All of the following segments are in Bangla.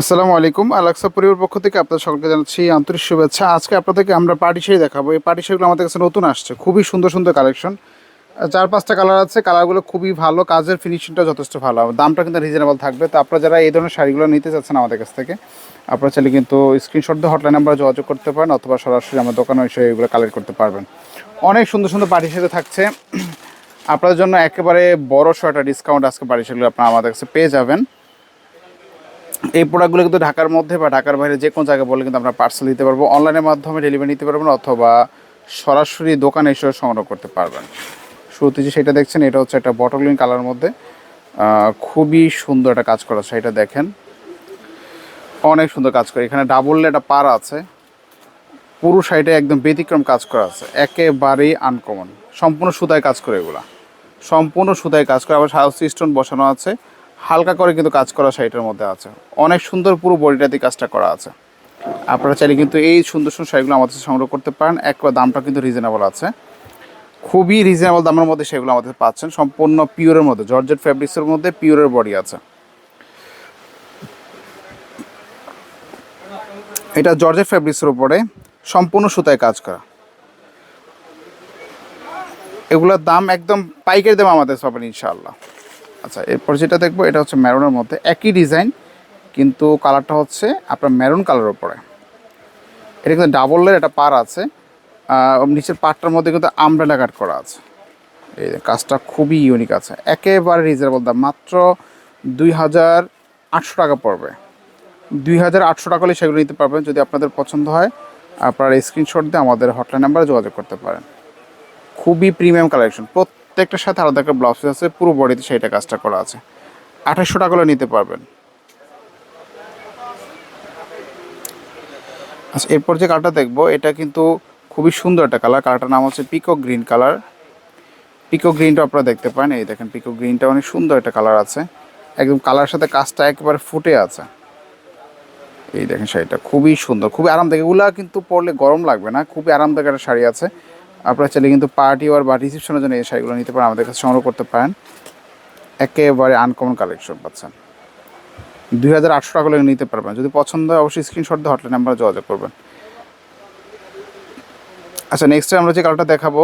আসসালামু আলাইকুম। আলাক্সা পরিবার পক্ষ থেকে আপনার সকলকে জানাচ্ছি আন্তরিক শুভেচ্ছা। আজকে আপনাদেরকে আমরা পার্টি শাড়ি দেখাবো। এই পার্টি শাড়িগুলো আমাদের কাছে নতুন আসছে। খুবই সুন্দর সুন্দর কালেকশন। চার পাঁচটা কালার আছে। কালারগুলো খুবই ভালো। কাজের ফিনিশিংটা যথেষ্ট ভালো। দামটা কিন্তু রিজনেবল থাকবে। তো আপনারা যারা এই ধরনের শাড়িগুলো নিতে চাচ্ছেন আমাদের কাছ থেকে, আপনারা চাইলে কিন্তু স্ক্রিনশট দিয়ে হটলাইন নাম্বার যোগাযোগ করতে পারেন অথবা সরাসরি আমার দোকানে এসে এগুলো কালেক্ট করতে পারবেন। অনেক সুন্দর সুন্দর পার্টি শাড়ি থাকছে। আপনাদের জন্য একেবারে বড় একটা ডিসকাউন্ট আজকে পার্টি শাড়িগুলো আপনারা আমাদের কাছে পেয়ে যাবেন। এই প্রোডাক্টগুলো কিন্তু ঢাকার মধ্যে বা ঢাকার বাইরে যে কোনো জায়গায় বলে কিন্তু আমরা পার্সেল দিতে পারব। অনলাইনের মাধ্যমে ডেলিভারি নিতে পারবেন অথবা সরাসরি দোকানে এসে সংগ্রহ করতে পারবেন। শুরুতে যে সেটা দেখছেন, এটা হচ্ছে একটা বটলিন কালার মধ্যে। খুবই সুন্দর একটা কাজ করা এটা দেখেন। অনেক সুন্দর কাজ করে। এখানে ডাবল একটা পার আছে। পুরো সাইডে একদম ব্যতিক্রম কাজ করা আছে। একেবারেই আনকমন সম্পূর্ণ সুতায় কাজ করে এগুলা। সম্পূর্ণ সুতায় কাজ করে। আবার সাউথ স্টোন বসানো আছে। হালকা করে কিন্তু কাজ করা শাড়িটার মধ্যে আছে। অনেক সুন্দর পুরো বডিটাতে কাজটা করা আছে। আপনারা চাইলে কিন্তু এই সুন্দর সুন্দর শাড়িগুলো আমাদের সংগ্রহ করতে পারেন। একবার দামটা কিন্তু রিজনেবল আছে। খুবই রিজনেবল দামের মধ্যে সেগুলো আমাদের পাচ্ছেন। সম্পূর্ণ পিওরের মধ্যে জর্জেট ফ্যাব্রিক্সের মধ্যে পিওরের বডি আছে। এটা জর্জেট ফ্যাব্রিক্সের উপরে সম্পূর্ণ সুতায় কাজ করা। এগুলোর দাম একদম পাইকারি দাম আমাদের পাবেন ইনশাআল্লাহ। আচ্ছা এরপর যেটা দেখব, এটা হচ্ছে ম্যারুনের মধ্যে। একই ডিজাইন কিন্তু কালারটা হচ্ছে আপনার ম্যারুন কালারের উপরে। এটা কিন্তু ডাবলের একটা পার আছে। নিচের পাটটার মধ্যে কিন্তু আমব্রেলা কাট করা আছে। এই কাজটা খুবই ইউনিক আছে। একেবারে রিজনেবল দাম। মাত্র দুই হাজার আটশো টাকা পড়বে। দুই হাজার আটশো টাকা হলে সেগুলো নিতে পারবেন। যদি আপনাদের পছন্দ হয়, আপনারা স্ক্রিনশট দিয়ে আমাদের হটলাইন নাম্বারে যোগাযোগ করতে পারেন। খুবই প্রিমিয়াম কালেকশন প্রত্যেকটার সাথে আলাদা একটা ব্লাউজ আছে, পুরো বডিতে সেইটা কাজটা করা আছে। আঠাশশো টাকা করে নিতে পারবেন। আচ্ছা এরপর যে কালারটা দেখব, এটা কিন্তু খুবই সুন্দর একটা কালার কালারটার নাম হচ্ছে পিকো গ্রিন কালার পিকো গ্রিনটা আপনারা দেখতে পারেন। এই দেখেন পিকো গ্রিনটা অনেক সুন্দর একটা কালার আছে। একদম কালার সাথে কাজটা একেবারে ফুটে আছে। এই দেখেন শাড়িটা, খুবই সুন্দর। খুবই আরামদায়ক। এগুলা কিন্তু পরলে গরম লাগবে না। খুবই আরামদায়ক একটা শাড়ি আছে। আপনারা চাইলে কিন্তু পার্টি ওয়ার বা রিসেপশনের জন্য এই শাড়িগুলো নিতে পারেন, আমাদের কাছে সংগ্রহ করতে পারেন। একেবারে আনকমন কালেকশন পাচ্ছেন। দুই হাজার আটশো টাকা করে নিতে পারবেন। যদি পছন্দ হয়, অবশ্যই স্ক্রিনশট দিয়ে হটলাইন নাম্বারে যোগাযোগ করবেন। আচ্ছা নেক্সট আমরা যে কালারটা দেখাবো,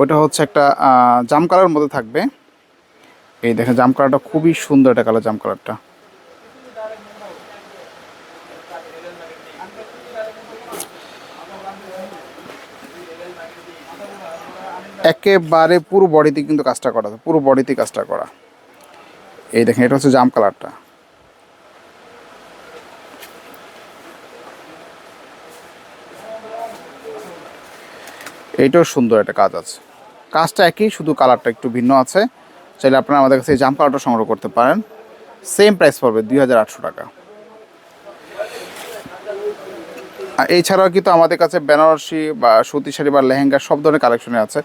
ওটা হচ্ছে একটা জাম কালার মধ্যে থাকবে। এই দেখেন, জাম কালারটা খুবই সুন্দর একটা কালার জাম কালারটা একেবারে পুরো বডিতে কিন্তু কাজটা করা পুরো বডিতে কাজটা করা। এই দেখেন, এটা হচ্ছে জাম কালারটা। এইটাও সুন্দর একটা কাজ আছে। কাজটা একই, শুধু কালারটা একটু ভিন্ন আছে। চাইলে আপনারা আমাদের কাছে এই জাম কালারটা সংগ্রহ করতে পারেন। সেম প্রাইস পড়বে দুই হাজার আটশো টাকা। এছাড়াও কিন্তু আমাদের কাছে বেনারসি বা সুতি শাড়ি বা লেহেঙ্গা সব ধরনের কালেকশনে আছে।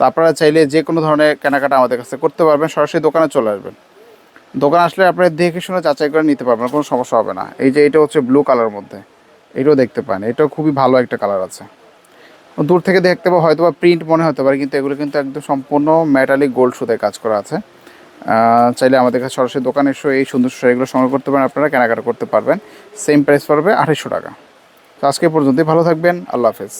তো আপনারা চাইলে যে কোনো ধরনের কেনাকাটা আমাদের কাছে করতে পারবেন, সরাসরি দোকানে চলে আসবেন। দোকান আসলে আপনারা দেখে শুনে যাচাই করে নিতে পারবেন, কোনো সমস্যা হবে না। এই যে এটা হচ্ছে ব্লু কালার মধ্যে, এটাও দেখতে পান। এটাও খুবই ভালো একটা কালার আছে। দূর থেকে দেখতে পাবো হয়তো বা প্রিন্ট মনে হতে পারে, কিন্তু এগুলো কিন্তু একদম সম্পূর্ণ মেটালিক গোল্ড সুতায় কাজ করা আছে। চাইলে আমাদের কাছে সরাসরি দোকানে এসে এই সুন্দর শাড়িগুলো সংগ্রহ করতে পারেন, আপনারা কেনাকাটা করতে পারবেন। সেম প্রাইস পড়বে আড়াইশো টাকা। তো আজকে পর্যন্তই, ভালো থাকবেন, আল্লাহ হাফেজ।